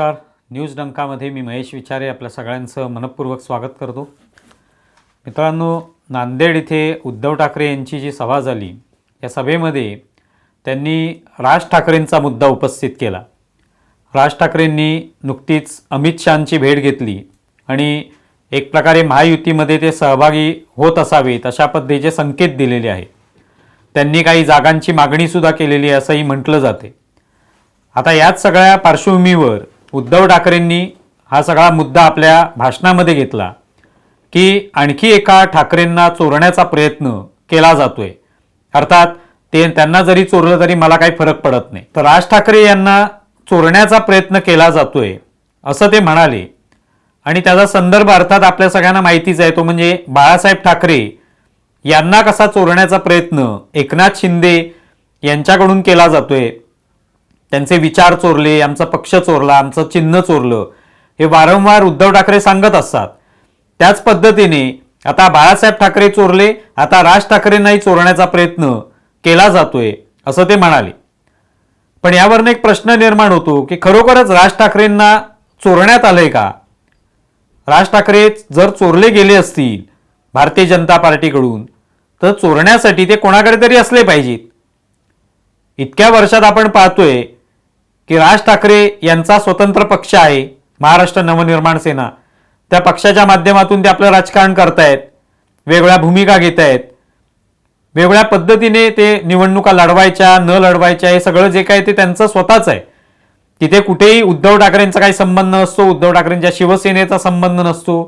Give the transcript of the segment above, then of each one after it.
नमस्कार. न्यूज डंकामध्ये मी महेश विचारे आपल्या सगळ्यांचं मनपूर्वक स्वागत करतो. मित्रांनो नांदेड इथे उद्धव ठाकरे यांची जी सभा झाली या सभेमध्ये त्यांनी राज ठाकरेंचा मुद्दा उपस्थित केला. राज ठाकरेंनी नुकतीच अमित शहांची भेट घेतली आणि एक प्रकारे महायुतीमध्ये ते सहभागी होत असावेत अशा पद्धतीचे संकेत दिलेले आहे त्यांनी काही जागांची मागणीसुद्धा केलेली असंही म्हटलं जाते. आता याच सगळ्या पार्श्वभूमीवर उद्धव ठाकरेंनी हा सगळा मुद्दा आपल्या भाषणामध्ये घेतला की आणखी एका ठाकरेंना चोरण्याचा प्रयत्न केला जातोय. अर्थात ते त्यांना जरी चोरलं तरी मला काही फरक पडत नाही. तर राज ठाकरे यांना चोरण्याचा प्रयत्न केला जातोय असं ते म्हणाले. आणि त्याचा संदर्भ अर्थात आपल्या सगळ्यांना माहितीच आहे तो म्हणजे बाळासाहेब ठाकरे यांना कसा चोरण्याचा प्रयत्न एकनाथ शिंदे यांच्याकडून केला जातोय त्यांचे विचार चोरले आमचा पक्ष चोरला आमचं चिन्ह चोरलं हे वारंवार उद्धव ठाकरे सांगत असतात. त्याच पद्धतीने आता बाळासाहेब ठाकरे चोरले आता राज ठाकरेंनाही चोरण्याचा प्रयत्न केला जातोय असं ते म्हणाले. पण यावरनं एक प्रश्न निर्माण होतो की खरोखरच राज ठाकरेंना चोरण्यात आलंय का? राज ठाकरे जर चोरले गेले असतील भारतीय जनता पार्टीकडून तर चोरण्यासाठी ते कोणाकडे तरी असले पाहिजेत. इतक्या वर्षात आपण पाहतोय की राज ठाकरे यांचा स्वतंत्र पक्ष आहे महाराष्ट्र नवनिर्माण सेना. त्या पक्षाच्या माध्यमातून ते आपलं राजकारण करतायत वेगळ्या भूमिका घेत आहेत वेगळ्या पद्धतीने ते निवडणुका लढवायच्या न लढवायच्या हे सगळं जे काय ते त्यांचं स्वतःच आहे. तिथे कुठेही उद्धव ठाकरेंचा काही संबंध नसतो उद्धव ठाकरेंच्या शिवसेनेचा संबंध नसतो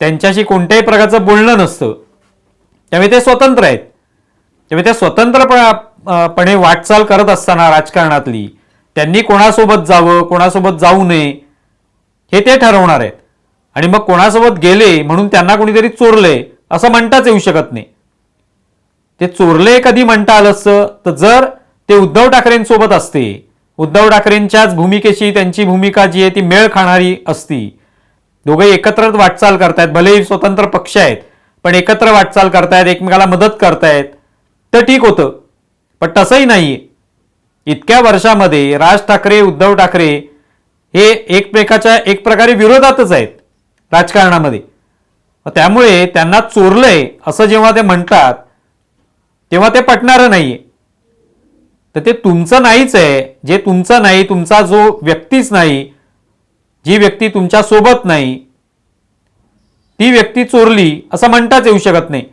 त्यांच्याशी कोणत्याही प्रकारचं बोलणं नसतं. त्यामुळे ते स्वतंत्र आहेत. त्यामुळे ते स्वतंत्रपणे वाटचाल करत असताना राजकारणातली त्यांनी कोणासोबत जावं कोणासोबत जाऊ नये हे ते ठरवणार आहेत. आणि मग कोणासोबत गेले म्हणून त्यांना कोणीतरी चोरले असं म्हणताच येऊ शकत नाही. ते चोरले कधी म्हणता आलं असतं तर जर ते उद्धव ठाकरेंसोबत असते उद्धव ठाकरेंच्याच भूमिकेशी त्यांची भूमिका जी आहे ती मेळ खाणारी असती. दोघे एकत्र वाटचाल करतायत भलेही स्वतंत्र पक्ष आहेत पण एकत्र वाटचाल करतायत एकमेकाला मदत करतायत तर ठीक होतं. पण तसंही नाहीये. इतक्या वर्षामध्ये राज ठाकरे उद्धव ठाकरे हे एकमेकाच्या एक प्रकारे विरोधातच आहेत राजकारणामध्ये. त्यामुळे त्यांना चोरलंय असं जेव्हा ते म्हणतात तेव्हा ते पटणारं नाहीये. तर ते तुमचं नाहीच आहे. जे तुमचं नाही तुमचा जो व्यक्तीच नाही जी व्यक्ती तुमच्यासोबत नाही ती व्यक्ती चोरली असं म्हणताच येऊ शकत नाही.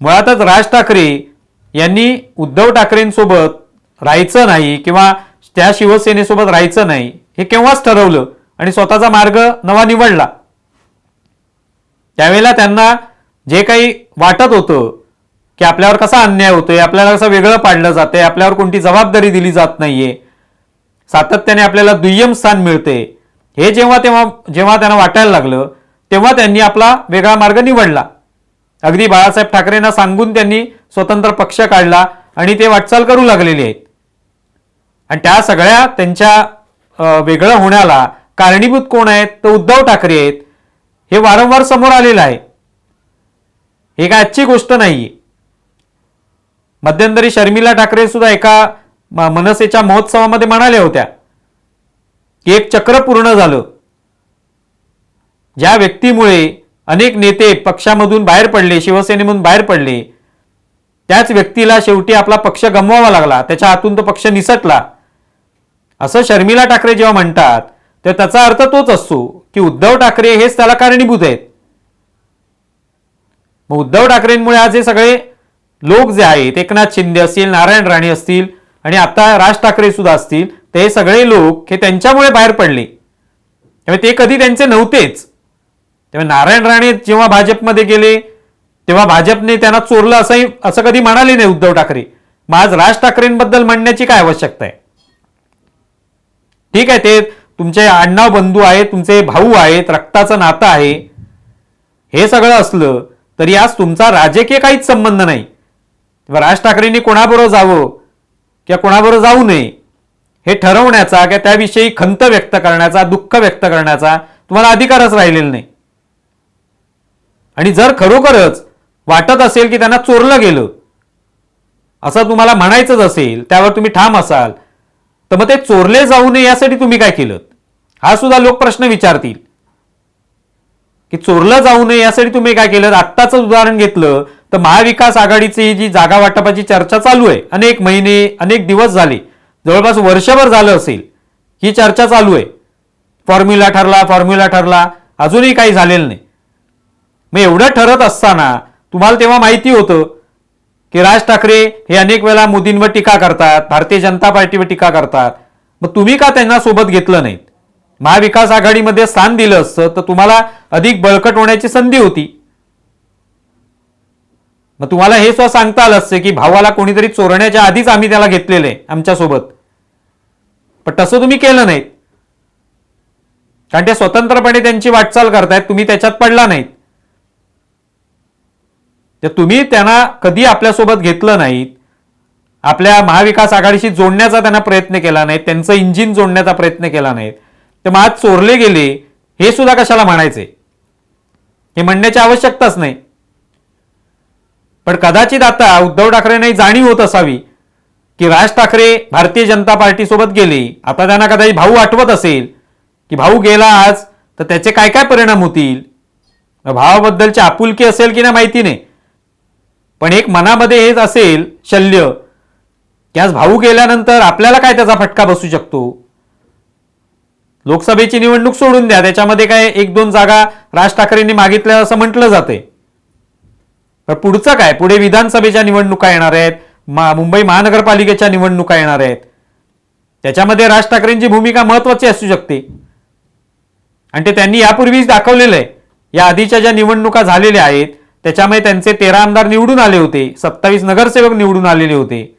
मुळातच राज ठाकरे यांनी उद्धव ठाकरेंसोबत राहायचं नाही किंवा त्या शिवसेनेसोबत राहायचं नाही हे केव्हाच ठरवलं आणि स्वतःचा मार्ग नवा निवडला. त्यावेळेला त्यांना जे काही वाटत होतं की आपल्यावर कसा अन्याय होतोय आपल्याला कसं वेगळं पाडलं जातंय आपल्यावर कोणती जबाबदारी दिली जात नाहीये सातत्याने आपल्याला दुय्यम स्थान मिळते हे जेव्हा तेव्हा जेव्हा त्यांना वाटायला लागलं तेव्हा त्यांनी आपला वेगळा मार्ग निवडला. अगदी बाळासाहेब ठाकरेंना सांगून त्यांनी स्वतंत्र पक्ष काढला आणि ते वाटचाल करू लागलेले आहेत. आणि त्या सगळ्या त्यांच्या वेगळं होण्याला कारणीभूत कोण आहेत? तर उद्धव ठाकरे आहेत. हे वारंवार समोर आलेलं आहे. हे काय आजची गोष्ट नाही. मध्यंतरी शर्मिला ठाकरे सुद्धा एका म- मनसेच्या महोत्सवामध्ये म्हणाल्या होत्या. की एक चक्र पूर्ण झालं. ज्या व्यक्तीमुळे अनेक नेते पक्षामधून बाहेर पडले शिवसेनेमधून बाहेर पडले त्याच व्यक्तीला शेवटी आपला पक्ष गमवावा लागला. त्याच्या हातून तो पक्ष निसटला. असं शर्मिला ठाकरे जेव्हा म्हणतात तर त्याचा अर्थ तोच असतो की उद्धव ठाकरे हेच त्याला कारणीभूत आहेत. मग उद्धव ठाकरेंमुळे आज हे सगळे लोक जे आहेत एकनाथ शिंदे असतील नारायण राणे असतील आणि आता राज ठाकरे सुद्धा असतील ते हे सगळे लोक हे त्यांच्यामुळे बाहेर पडले. त्यामुळे ते कधी त्यांचे नव्हतेच. त्यामुळे नारायण राणे जेव्हा भाजपमध्ये गेले तेव्हा भाजपने त्यांना चोरलं असंही असं कधी म्हणाले नाही उद्धव ठाकरे. मग आज राज ठाकरेंबद्दल म्हणण्याची काय आवश्यकता आहे? ठीक आहे ते तुमचे आडनाव बंधू आहेत तुमचे भाऊ आहेत रक्ताचं नातं आहे. हे सगळं असलं तरी आज तुमचा राजकीय काहीच संबंध नाही. राज ठाकरेंनी कोणाबरोबर जावं किंवा कोणाबरोबर जाऊ नये हे ठरवण्याचा किंवा त्याविषयी खंत व्यक्त करण्याचा दुःख व्यक्त करण्याचा तुम्हाला अधिकारच राहिलेला नाही. आणि जर खरोखरच वाटत असेल की त्यांना चोरलं गेलं असं तुम्हाला म्हणायचंच असेल त्यावर तुम्ही ठाम असाल तर मग ते चोरले जाऊ नये यासाठी तुम्ही काय केलं? हा सुद्धा लोक प्रश्न विचारतील. की चोरलं जाऊ नये यासाठी तुम्ही काय केलं? आत्ताच उदाहरण घेतलं तर महाविकास आघाडीची जी जागा वाटपाची चर्चा चालू आहे अनेक महिने अनेक दिवस झाले जवळपास वर्षभर झालं असेल ही चर्चा चालू आहे. फॉर्म्युला ठरला फॉर्म्युला ठरला अजूनही काही झालेलं नाही. मग एवढं ठरत असताना तुम्हाला तेव्हा माहिती होतं की राज ठाकरे हे अनेक वेळा मोदींवर टीका करतात भारतीय जनता पार्टीवर टीका करतात. मग तुम्ही का त्यांना सोबत घेतलं नाहीत? महाविकास आघाडीमध्ये स्थान दिलं असतं तर तुम्हाला अधिक बळकट होण्याची संधी होती. मग तुम्हाला हे सुद्धा सांगता आलं असतं की भावाला कोणीतरी चोरण्याच्या आधीच आम्ही त्याला घेतलेलं आहे आमच्यासोबत पण तसं तुम्ही केलं नाहीत. कारण ते स्वतंत्रपणे त्यांची वाटचाल करतायत तुम्ही त्याच्यात पडला नाहीत. तुम्ही त्यांना कधी आपल्यासोबत घेतलं नाहीत आपल्या महाविकास आघाडीशी जोडण्याचा त्यांना प्रयत्न केला नाही त्यांचं इंजिन जोडण्याचा प्रयत्न केला नाही ते मात चोरले गेले हे सुद्धा कशाला म्हणायचे? हे म्हणण्याची आवश्यकताच नाही. पण कदाचित आता उद्धव ठाकरेंनाही जाणीव होत असावी की राज ठाकरे भारतीय जनता पार्टीसोबत गेले. आता त्यांना कदाचित भाऊ आठवत असेल की भाऊ गेला आज तर त्याचे काय काय परिणाम होतील? भावाबद्दलची आपुलकी असेल की नाही माहिती नाही. पण एक मनामध्ये हेच असेल शल्य. त्यास भाऊ गेल्यानंतर आपल्याला काय त्याचा फटका बसू शकतो? लोकसभेची निवडणूक सोडून द्या त्याच्यामध्ये काय एक दोन जागा राज ठाकरेंनी मागितल्या असं म्हटलं जाते पण पुढचं काय? पुढे विधानसभेच्या निवडणुका येणार आहेत मा मुंबई महानगरपालिकेच्या निवडणुका येणार आहेत. त्याच्यामध्ये राज ठाकरेंची भूमिका महत्वाची असू शकते. आणि ते त्यांनी यापूर्वीच दाखवलेलं आहे. या आधीच्या ज्या निवडणुका झालेल्या आहेत त्याच्यामुळे त्यांचे तेरा आमदार निवडून आले होते. सत्तावीस नगरसेवक निवडून आलेले होते.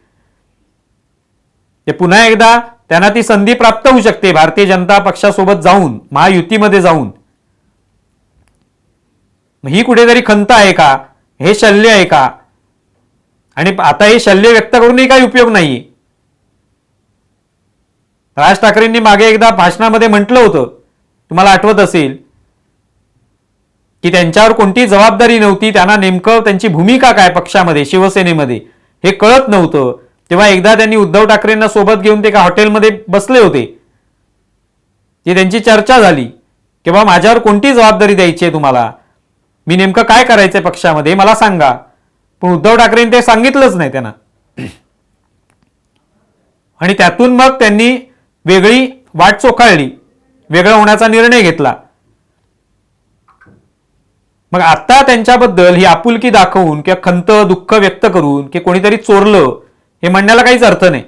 ते पुन्हा एकदा त्यांना ती संधी प्राप्त होऊ शकते. भारतीय जनता पक्षासोबत जाऊन महायुतीमध्ये जाऊन. ही कुठेतरी खंत आहे का? हे शल्य आहे का? आणि आता हे शल्य व्यक्त करूनही काही उपयोग नाही. राज ठाकरेंनी मागे एकदा भाषणामध्ये म्हटलं होतं. तुम्हाला आठवत असेल की त्यांच्यावर कोणती जबाबदारी नव्हती त्यांना नेमकं त्यांची भूमिका काय पक्षामध्ये शिवसेनेमध्ये हे कळत नव्हतं. तेव्हा एकदा त्यांनी उद्धव ठाकरेंना सोबत घेऊन ते एका हॉटेलमध्ये बसले होते. ती त्यांची चर्चा झाली किंवा माझ्यावर कोणती जबाबदारी द्यायची आहे तुम्हाला? मी नेमकं काय करायचंय पक्षामध्ये? मला सांगा. पण उद्धव ठाकरेंनी ते सांगितलंच नाही त्यांना. आणि त्यातून मग त्यांनी वेगळी वाट चोखाळली वेगळं होण्याचा निर्णय घेतला. मग आता त्यांच्याबद्दल ही आपुलकी दाखवून किंवा खंत दुःख व्यक्त करून की कोणीतरी चोरलं हे म्हणण्याला काहीच अर्थ नाही.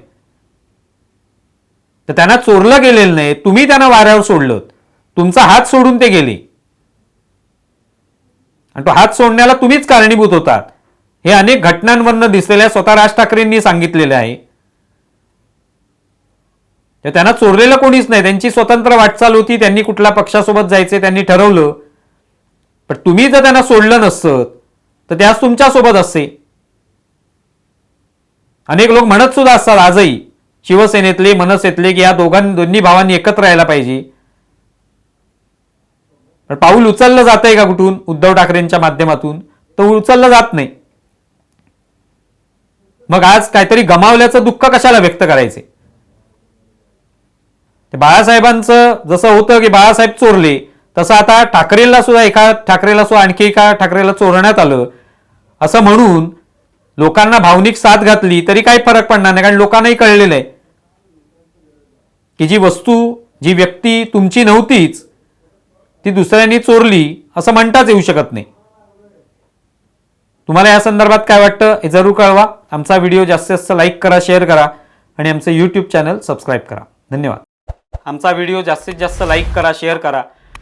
तर त्यांना चोरलं गेलेलं नाही तुम्ही त्यांना वाऱ्यावर सोडलं तुमचा हात सोडून ते गेले. आणि तो हात सोडण्याला तुम्हीच कारणीभूत होतात. हे अनेक घटनांवरनं दिसलेल्या स्वतः राज ठाकरेंनी सांगितलेले आहे. तर त्यांना चोरलेलं कोणीच नाही. त्यांची स्वतंत्र वाटचाल होती त्यांनी कुठल्या पक्षासोबत जायचे त्यांनी ठरवलं. पण तुम्ही जर त्यांना सोडलं नसतं तर ते आज तुमच्यासोबत असते अनेक लोक म्हणत सुद्धा असतात आजही शिवसेनेतले मनसेतले की या दोघां दोन्ही भावांनी एकत्र राहायला पाहिजे. पण पाऊल उचललं जात आहे का कुठून? उद्धव ठाकरेंच्या माध्यमातून. तो उचललं जात नाही. मग आज काहीतरी गमावल्याचं दुःख कशाला व्यक्त करायचे? बाळासाहेबांचं जसं होतं की बाळासाहेब चोरले तसं आता ठाकरेला सुद्धा एका ठाकरेला सुद्धा आणखी एका ठाकरेला चोरण्यात आलं. असं म्हणून लोकांना भावनिक साथ घातली तरी काही फरक पडणार नाही कारण लोकांनाही कळलेलं आहे की जी वस्तू जी व्यक्ती तुमची नव्हतीच ती दुसऱ्यांनी चोरली असं म्हणताच येऊ शकत नाही. तुम्हाला या संदर्भात काय वाटतं हे जरूर कळवा. आमचा व्हिडिओ जास्तीत जास्त लाईक करा शेअर करा आणि आमचं यूट्यूब चॅनल सबस्क्राईब करा. धन्यवाद. आमचा व्हिडिओ जास्तीत जास्त लाईक करा शेअर करा.